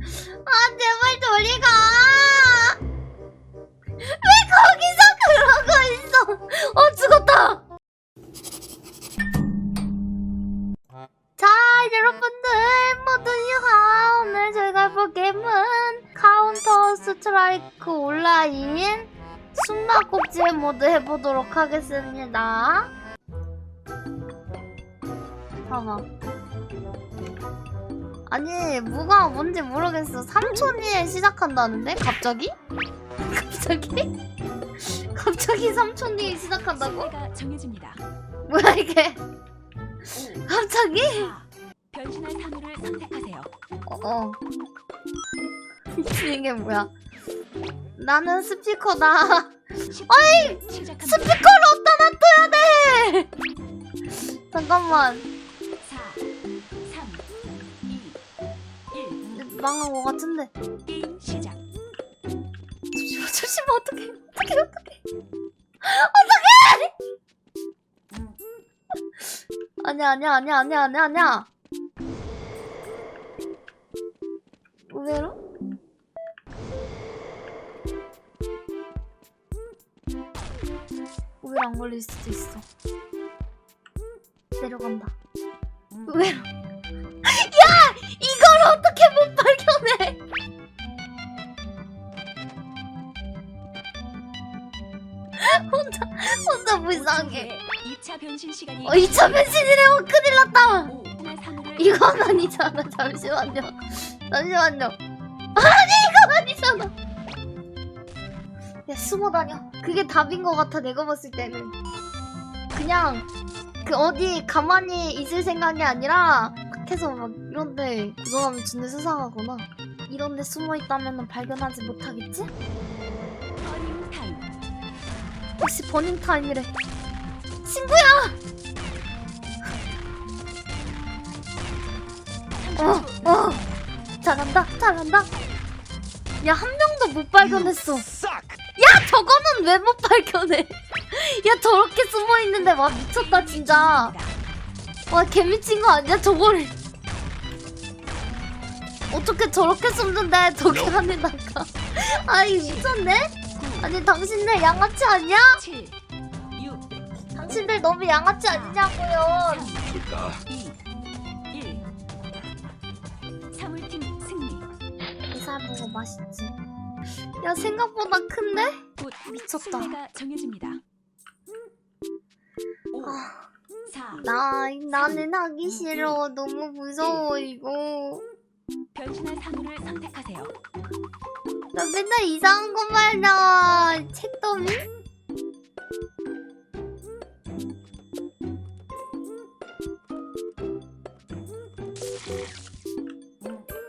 아 제발 저리 가. 왜 거기서 그러고 있어? 어 죽었다. 자 여러분들 모두 유하 오늘 저희가 해볼 게임은 카운터 스트라이크 온라인 숨바꼭질 모드 해보도록 하겠습니다. 잠깐만. 아니 뭐가 뭔지 모르겠어 3초 뒤에 시작한다는데 갑자기? 갑자기? 갑자기 3초 뒤에 시작한다고? 정해집니다. 뭐야 이게 5, 갑자기? 4, 변신할 산호를 선택하세요. 어, 어. 이게 뭐야 나는 스피커다 10초 시작합니다. 스피커를 어디다 놔둬야 돼 잠깐만 망한 것 같은데. 게임 시작. 조심해 조심해 어떡해 어떡해 어떡해. 어떡해! 아니야 아니야 아니야 아니야 아니야 아니야. 의외로? 의외로 안 걸릴 수도 있어. 내려간다. 의외로 혼자 혼자 불쌍해. 2차 변신 시간이 어 2차 변신이래요 큰일 났다. 5, 변신할 산호를 이건 아니잖아. 잠시만요. 잠시만요. 아니 이건 아니잖아. 야 숨어 다녀. 그게 답인 것 같아 내가 봤을 때는. 그냥 그 어디 가만히 있을 생각이 아니라 밖에서 막 이런데 구조하면 존나 수상하구나. 이런데 숨어 있다면 발견하지 못하겠지? 역시 버닝 타임이래 친구야 30초. 어, 어. 잘한다, 잘한다. 야, 한 명도 못 발견했어. 야, 저거는 왜 못 발견해? 야, 저렇게 숨어 있는데, 와, 미쳤다, 진짜. 와, 개 미친 거 아니야? 저거를. 어떻게 저렇게 숨는데, 저 계단에다가. 아이, 미쳤네? 아니, 당신들 양아치 아니야? 7, 6, 당신들 너무 양아치 아니냐고요. 2, 1. 사물팀. 이살 보고 맛있지. 야, 생각보다 큰데? 곧 미쳤다. 승리가 정해집니다. 5, 아. 4, 나 나는 하기 싫어 너무 무서워 이거 변신할 산호를 선택하세요. 나 맨날 이상한 것만 나와 책더미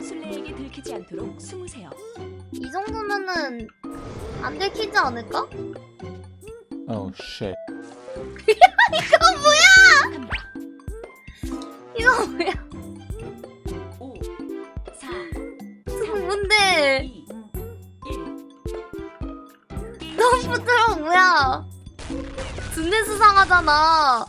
술래에게 들키지 않도록 숨으세요. 이 정도면은 안 들키지 않을까? Oh shit. 이거 뭐야. 이거 뭐야 1. 너무 부드러워 뭐야. 존내 수상하잖아.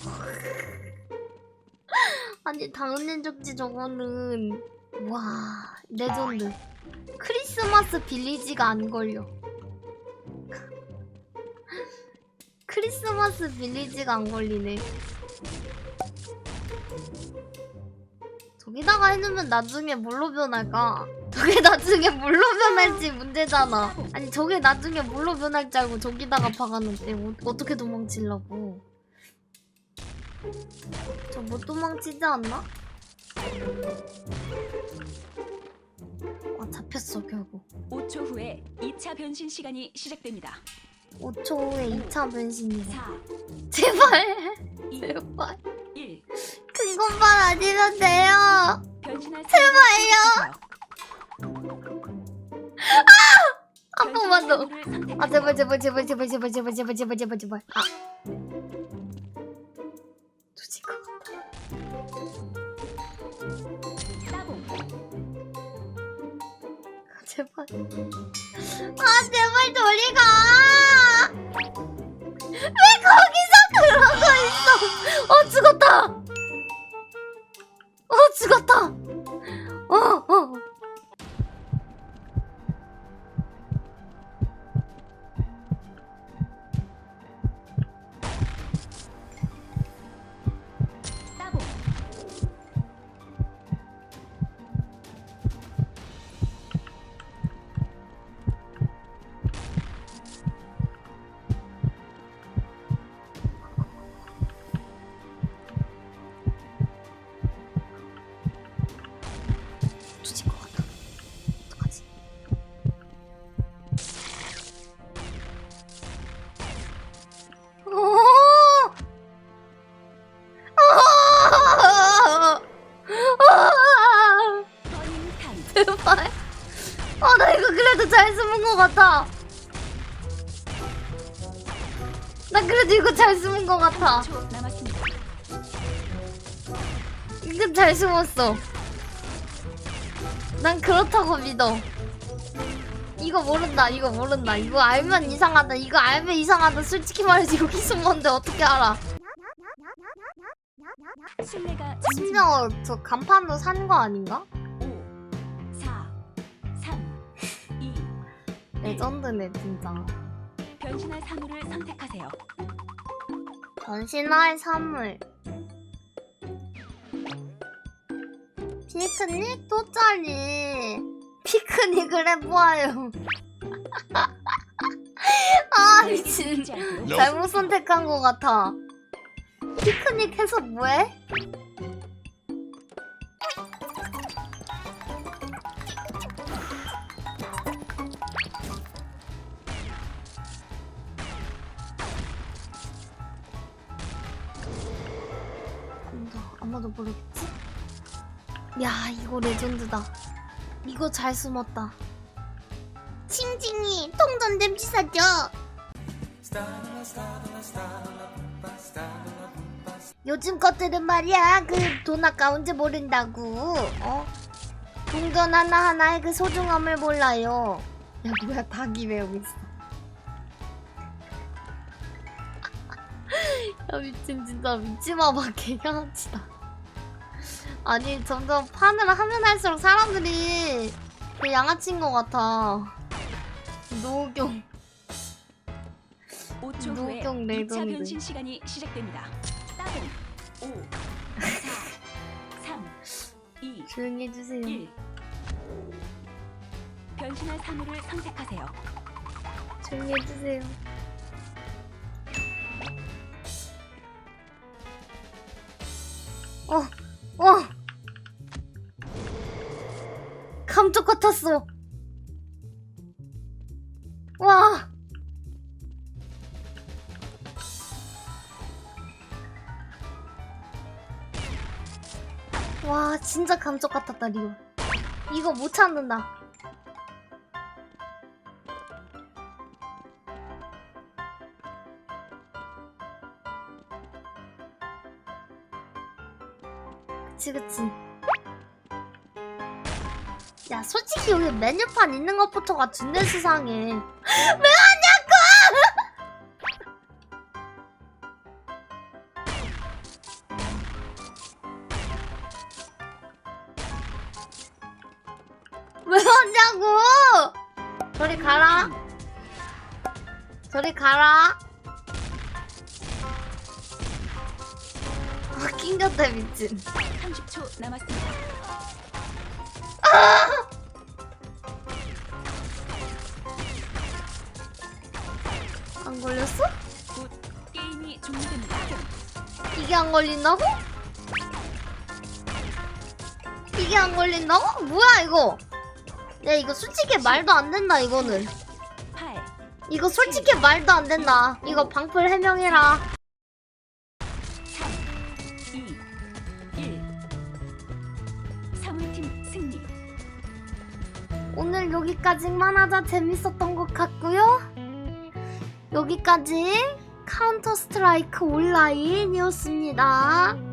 아니 당연한 적지 저거는. 와 레전드. 크리스마스 빌리지가 안 걸려. 크리스마스 빌리지가 안 걸리네. 저기다가 해놓으면 나중에 뭘로 변할까? 저게 나중에 뭘로 변할지 문제잖아. 아니 저게 나중에 뭘로 변할지 알고 저기다가 박아놓대. 어, 어떻게 도망치려고? 저 못 도망치지 않나? 아 잡혔어 결국. 5초 후에 2차 변신 시간이 시작됩니다. 5초 후에 2차 변신이래. 4, 제발 2, 제발 1. 큰 것만 아니면 돼요. 변신할 제발요. 한 번만 더. 아 제발 제발 제발 제발 제발 제발 제발 제발 제발 제발. 아. 조질 것 따봉. 제발. 아 제발 저리 가. 왜 거기서 그러고 있어? 어 죽었다 제발. 아, 나 이거 그래도 잘 숨은 것 같아. 나 그래도 이거 잘 숨은 것 같아. 이거 잘 숨었어. 난 그렇다고 믿어. 이거 모른다, 이거 모른다. 이거 알면 이상하다. 이거 알면 이상하다. 솔직히 말해서 여기 숨었는데 어떻게 알아? 심지어 저 간판도 산거 아닌가? 레전드네, 진짜. 변신할 사물을 선택하세요. 변신할 선물. 피크닉 돗자리. 피크닉을 해보아요. 아, 미친. 잊지 않도록 잘못 선택한 것 같아. 피크닉 해서 뭐해? 모르겠지? 야, 이거 레전드다. 이거 잘 숨었다. 칭칭이 통전 냄새 사죠? 요즘 것들은 말이야 그 돈 아까운지 모른다고 어? 동전 하나하나의 그 소중함을 몰라요 야 뭐야 닭이 왜 여기 있어 야 미친 진짜 미치마마 개양아치다 아니 점점 판을 하면 할수록 사람들이 그 양아치인 것 같아 노경 5초 후에 노경 2차 레전드. 변신 시간이 시작됩니다. 따봉. 5, 4, 3, 2, 조용히 해주세요 1. 변신할 사물을 선택하세요. 조용히 해주세요. 어, 어. 감쪽 같았어. 와. 와, 진짜 감쪽 같았다, 리오. 이거 못 찾는다. 그치 그치 야 솔직히 여기 메뉴판 있는 것부터가 준내 수상해 왜 하냐고! 왜 하냐고! 저리 가라. 저리 가라. 아 낑겼다 미친. 30초 남았습니다. 안 걸렸어? 곧 게임이 종료됩니다. 이게 안 걸린다고? 이게 안 걸린다고? 뭐야 이거? 야 이거 솔직히 말도 안 된다 이거는 8, 이거 솔직히 말도 안 된다 이거 방풀 해명해라 3, 2, 1. 사물팀 승리. 오늘 여기까지만 하자 재밌었던 것 같고요 여기까지 카운터 스트라이크 온라인이었습니다